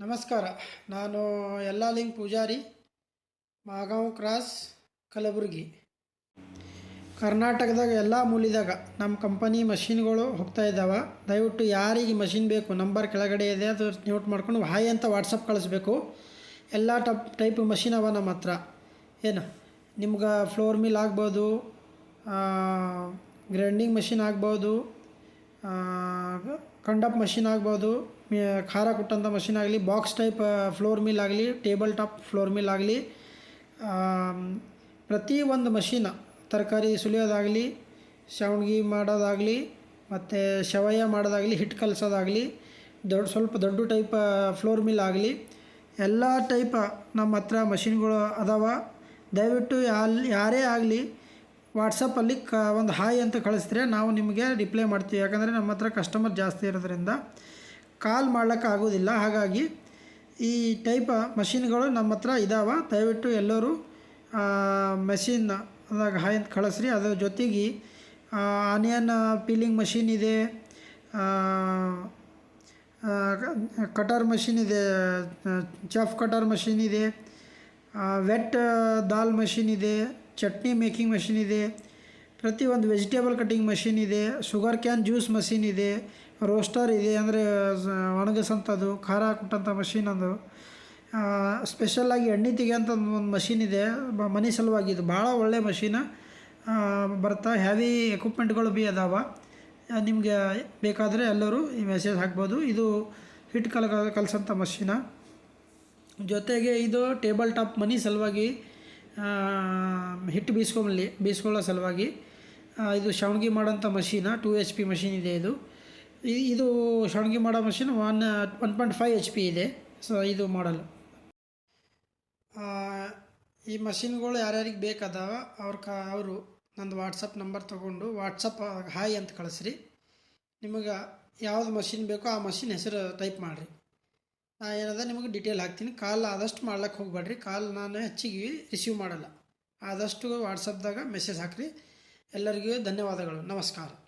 ನಮಸ್ಕಾರ. ನಾನು ಯಲ್ಲಾಲಿಂಗ್ ಪೂಜಾರಿ, ಮಾಗಾಂವ್ ಕ್ರಾಸ್ ಕಲಬುರಗಿ. ಕರ್ನಾಟಕದಾಗ ಎಲ್ಲ ಮೂಲಿದಾಗ ನಮ್ಮ ಕಂಪನಿ ಮಷಿನ್ಗಳು ಹೋಗ್ತಾ ಇದ್ದಾವೆ ದಯವಿಟ್ಟು ಯಾರಿಗೆ ಮಷಿನ್ ಬೇಕು, ನಂಬರ್ ಕೆಳಗಡೆ ಇದೆ, ಅದು ನೋಟ್ ಮಾಡ್ಕೊಂಡು ಹಾಯ್ ಅಂತ ವಾಟ್ಸಪ್ ಕಳಿಸ್ಬೇಕು. ಎಲ್ಲ ಟಪ್, ಟೈಪ್ ಮಷಿನ್ ಅವ ನಮ್ಮ ಹತ್ರ. ಏನು? ನಿಮ್ಗೆ ಫ್ಲೋರ್ ಮಿಲ್ ಆಗ್ಬೋದು ಗ್ರೈಂಡಿಂಗ್ ಮಷಿನ್ ಆಗ್ಬೋದು ಕಂಡಪ್ ಮಷಿನ್ ಆಗ್ಬೋದು. ಖಾರ ಕುಟ್ಟಂಥ ಮಷಿನ್ ಆಗಲಿ ಬಾಕ್ಸ್ ಟೈಪ್ ಫ್ಲೋರ್ ಮಿಲ್ ಆಗಲಿ ಟೇಬಲ್ ಟಾಪ್ ಫ್ಲೋರ್ ಮಿಲ್ ಆಗಲಿ ಪ್ರತಿ ಒಂದು ಮಷಿನ ತರಕಾರಿ ಸುಲಿಯೋದಾಗಲಿ ಶಾವಣಿಗೆ ಮಾಡೋದಾಗಲಿ, ಮತ್ತು ಶವಯ ಮಾಡೋದಾಗಲಿ ಹಿಟ್ಟು ಕಲಸೋದಾಗಲಿ ದೊಡ್ಡ ಸ್ವಲ್ಪ ದೊಡ್ಡ ಟೈಪ್ ಫ್ಲೋರ್ ಮಿಲ್ ಆಗಲಿ, ಎಲ್ಲ ಟೈಪ್ ನಮ್ಮ ಹತ್ರ ಮಷಿನ್ಗಳು ಅದಾವ. ದಯವಿಟ್ಟು ಯಾಲ್, ಯಾರೇ ಆಗಲಿ ವಾಟ್ಸಪ್ಪಲ್ಲಿ ಕ ಒಂದು ಹಾಯ್ ಅಂತ ಕಳಿಸಿದ್ರೆ ನಾವು ನಿಮಗೆ ರಿಪ್ಲೈ ಮಾಡ್ತೀವಿ. ಯಾಕಂದರೆ ನಮ್ಮ ಹತ್ರ ಕಸ್ಟಮರ್ ಜಾಸ್ತಿ ಇರೋದ್ರಿಂದ ಕಾಲ್ ಮಾಡ್ಲಿಕ್ಕೆ ಆಗೋದಿಲ್ಲ. ಹಾಗಾಗಿ ಈ ಟೈಪ್ ಮಷಿನ್ಗಳು ನಮ್ಮ ಹತ್ರ ಇದ್ದಾವೆ ದಯವಿಟ್ಟು ಎಲ್ಲರೂ ಮೆಷಿನ್ ಅದಾಗ ಹಾಯ್ ಅಂತ ಕಳಿಸ್ರಿ. ಅದ್ರ ಜೊತೆಗೆ ಆನಿಯನ್ ಪೀಲಿಂಗ್ ಮಷಿನ್ ಇದೆ ಕಟರ್ ಮಷಿನ್ ಇದೆ ಚಫ್ ಕಟರ್ ಮಷಿನ್ ಇದೆ ವೆಟ್ ದಾಲ್ ಮಷಿನ್ ಇದೆ. ಚಟ್ನಿ ಮೇಕಿಂಗ್ ಮಷಿನ್ ಇದೆ ಪ್ರತಿಯೊಂದು ವೆಜಿಟೇಬಲ್ ಕಟ್ಟಿಂಗ್ ಮಷಿನ್ ಇದೆ, ಶುಗರ್ ಕ್ಯಾನ್ ಜ್ಯೂಸ್ ಮಷಿನ್ ಇದೆ, ರೋಸ್ಟರ್ ಇದೆ, ಅಂದರೆ ಒಣಗಿಸಂಥದ್ದು ಖಾರ ಹಾಕ್ಬಿಟ್ಟಂಥ ಮಷಿನ್ ಅದು. ಸ್ಪೆಷಲ್ಲಾಗಿ ಎಣ್ಣೆ ತೆಗೆಯೋಂಥ ಒಂದು ಮಷಿನ್ ಇದೆ ಮನೆ ಸಲುವಾಗಿ ಇದು ಭಾಳ ಒಳ್ಳೆ ಮಷಿನ್. ಬರ್ತಾ ಹ್ಯಾವಿ ಎಕ್ವಿಪ್ಮೆಂಟ್ಗಳು ಬಿ ಅದಾವ. ನಿಮಗೆ ಬೇಕಾದರೆ ಎಲ್ಲರೂ ಈ ಮೆಸೇಜ್ ಹಾಕ್ಬೋದು. ಇದು ಹಿಟ್ ಕಲ ಕಲಿಸೋಂಥ ಮಷಿನ. ಜೊತೆಗೆ ಇದು ಟೇಬಲ್ ಟಾಪ್ ಮನಿ ಸಲುವಾಗಿ ಹಿಟ್ಟು ಬೀಸ್ಕೊಂಬಲ್ಲಿ ಬೀಸ್ಕೊಳ್ಳೋ ಸಲುವಾಗಿ ಇದು ಶಾವ್ಗೆ ಮಾಡೋಂಥ machine two H P machine ಇದೆ ಇದು. ಇದು ಶಾವ್ಗೆ ಮಾಡೋ machine one one point five H P ಇದೆ. ಸೊ ಇದು ಮಾಡಲ್. ಈ ಮಷೀನ್ಗಳು ಯಾರ್ಯಾರಿಗೆ ಬೇಕಾದಾವ, ಅವ್ರ ಕ, ಅವರು ನಂದು ವಾಟ್ಸಪ್ ನಂಬರ್ ತೊಗೊಂಡು ವಾಟ್ಸಪ್ ಹಾಯ್ ಅಂತ ಕಳಿಸ್ರಿ. ನಿಮಗೆ ಯಾವ್ದು ಮಷೀನ್ ಬೇಕೋ ಆ ಮಷೀನ್ ಹೆಸರು ಟೈಪ್ ಮಾಡಿರಿ. ನಾ ಏನದ, ನಿಮಗೆ ಡಿಟೇಲ್ ಹಾಕ್ತೀನಿ. ಕಾಲ್ ಆದಷ್ಟು ಮಾಡ್ಲಿಕ್ಕೆ ಹೋಗ್ಬೇಡ್ರಿ. ಕಾಲ್ ನಾನು ಹೆಚ್ಚಿಗೆ ರಿಸೀವ್ ಮಾಡಲ್ಲ. ಆದಷ್ಟು ವಾಟ್ಸಪ್ದಾಗ ಮೆಸೇಜ್ ಹಾಕ್ರಿ. ಎಲ್ಲರಿಗೂ ಧನ್ಯವಾದಗಳು. ನಮಸ್ಕಾರ.